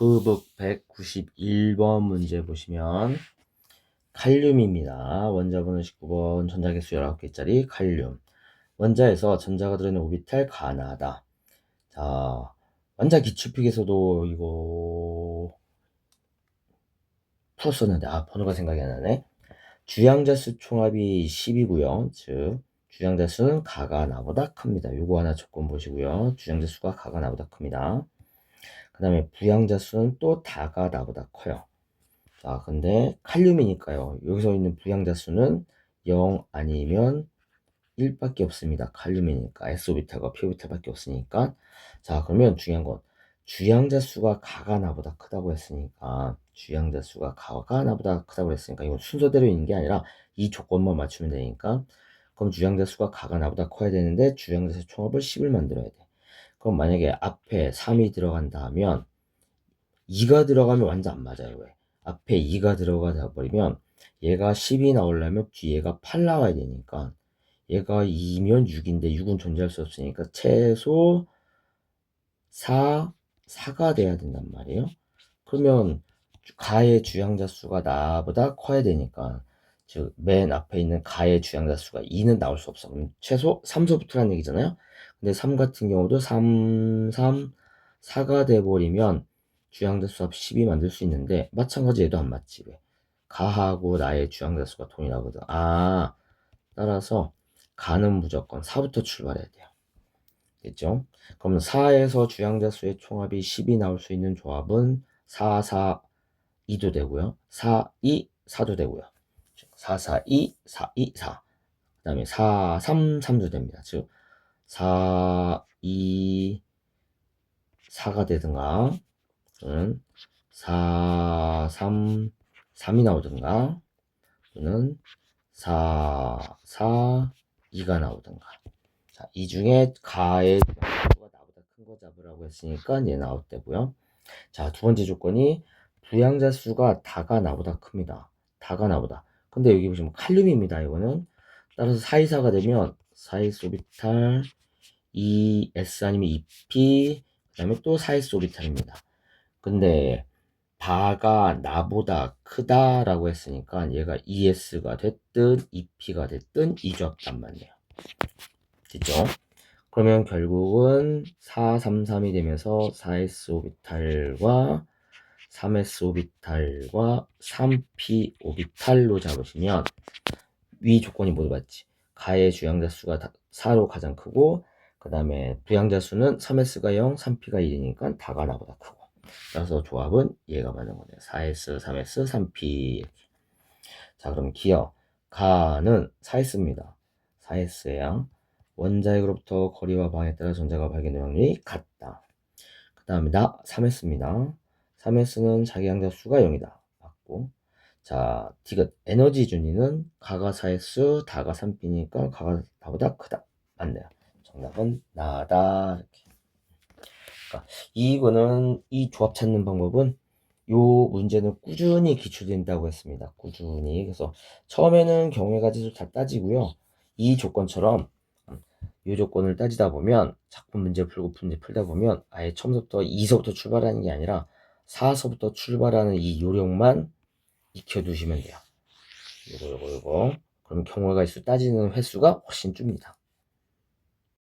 워크북 191번 문제 보시면 칼륨입니다. 원자번호 19번 전자 개수 19개짜리 칼륨. 원자에서 전자가 들어있는 오비탈 가나다. 자, 원자 기출픽에서도 이거 풀었었는데 아 번호가 생각이 안 나네. 주양자 수 총합이 10이고요. 즉 주양자 수는 가가 나보다 큽니다. 요거 하나 조건 보시고요. 주양자 수가 가가 나보다 큽니다. 그 다음에 부양자 수는 또 다가 나보다 커요. 자, 근데 칼륨이니까요. 여기서 있는 부양자 수는 0 아니면 1밖에 없습니다. 칼륨이니까 S오비탈과 P오비탈밖에 없으니까 자 그러면 중요한 건 주양자 수가 가가 나보다 크다고 했으니까 주양자 수가 가가 나보다 크다고 했으니까 이건 순서대로 있는 게 아니라 이 조건만 맞추면 되니까 그럼 주양자 수가 가가 나보다 커야 되는데 주양자 수 총합을 10을 만들어야 돼. 그럼 만약에 앞에 3이 들어간다 하면 2가 들어가면 완전 안 맞아요. 왜? 앞에 2가 들어가다 버리면 얘가 10이 나오려면 뒤에가 8 나와야 되니까 얘가 2면 6인데 6은 존재할 수 없으니까 최소 4, 4가 돼야 된단 말이에요. 그러면 가의 주양자 수가 나보다 커야 되니까 즉 맨 앞에 있는 가의 주양자 수가 2는 나올 수 없어. 그럼 최소 3서부터라는 얘기잖아요. 근데 3 같은 경우도 3, 3, 4가 돼버리면 주양자 수 합 10이 만들 수 있는데 마찬가지 얘도 안 맞지 왜? 가하고 나의 주양자 수가 동일하거든. 아 따라서 가는 무조건 4부터 출발해야 돼요. 됐죠? 그럼 4에서 주양자 수의 총합이 10이 나올 수 있는 조합은 4, 4, 2도 되고요. 4, 2, 4도 되고요. 4, 4, 2, 4, 2, 4. 그 다음에 4, 3, 3도 됩니다. 즉, 4, 2, 4가 되든가, 또는 4, 3, 3이 나오든가, 또는 4, 4, 2가 나오든가. 자, 이 중에 가의 수가 나보다 큰 거 잡으라고 했으니까 얘 나올 때고요. 자, 두 번째 조건이 부양자 수가 다가 나보다 큽니다. 다가 나보다. 근데 여기 보시면 칼륨입니다. 이거는 따라서 424가 되면 4s 오비탈 2s 아니면 2p 그다음에 또 4s 오비탈입니다. 근데 바가 나보다 크다라고 했으니까 얘가 2s가 됐든 2p가 됐든 이 조합단 말이에요. 됐죠? 그러면 결국은 4, 3, 3이 되면서 4s 오비탈과 3s 오비탈과 3p 오비탈로 잡으시면 위 조건이 모두 맞지. 가의 주양자 수가 4로 가장 크고 그 다음에 부양자 수는 3s가 0, 3p가 1이니까 다가 나보다 크고 그래서 조합은 얘가 맞는 거네요. 4s, 3s, 3p 자 그럼 기어 가는 4s입니다. 4s야. 원자핵으로부터 거리와 방에 따라 전자가 발견될 확률이 같다. 그 다음에 나 3s입니다. 3s는 자기 양자 수가 0이다. 맞고. 자, 디귿 에너지 준위는 가가 4s, 다가 3p니까 가가 다보다 크다. 맞네요. 정답은 나다. 이렇게. 그러니까 이거는 이 조합 찾는 방법은 요 문제는 꾸준히 기출된다고 했습니다. 꾸준히. 그래서 처음에는 경우의 지수 다 따지고요. 이 조건처럼 이 조건을 따지다 보면 작품 문제 풀고 문제 풀다 보면 아예 처음부터 2서부터 출발하는 게 아니라 4서부터 출발하는 이 요령만 익혀두시면 돼요. 이거 이거 이거 그럼 경우가 수 따지는 횟수가 훨씬 줍니다.